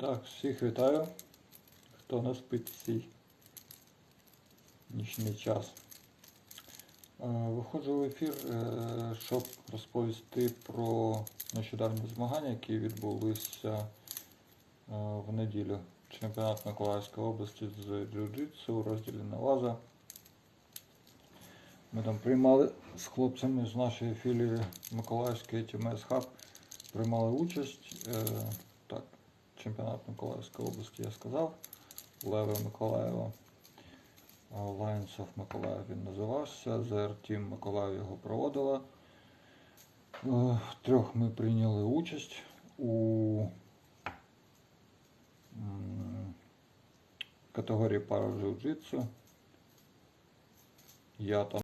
Так, всіх вітаю, хто не спить цей нічний час. Е, Виходжу в ефір, е, щоб розповісти про нещодавні змагання, які відбулися е, в неділю. Чемпіонат Миколаївської області з джиу-джитсу у розділі Наваза. Ми там приймали з хлопцями з нашої філії Миколаївської TMS Hub, приймали участь. Так, чемпіонат Миколаївської області я сказав. Леве Миколаєва. Lions of Миколаїв він називався. Team Миколаїв його проводила. Е, В трьох ми прийняли участь у категорії пара джиу-джитсу. Я там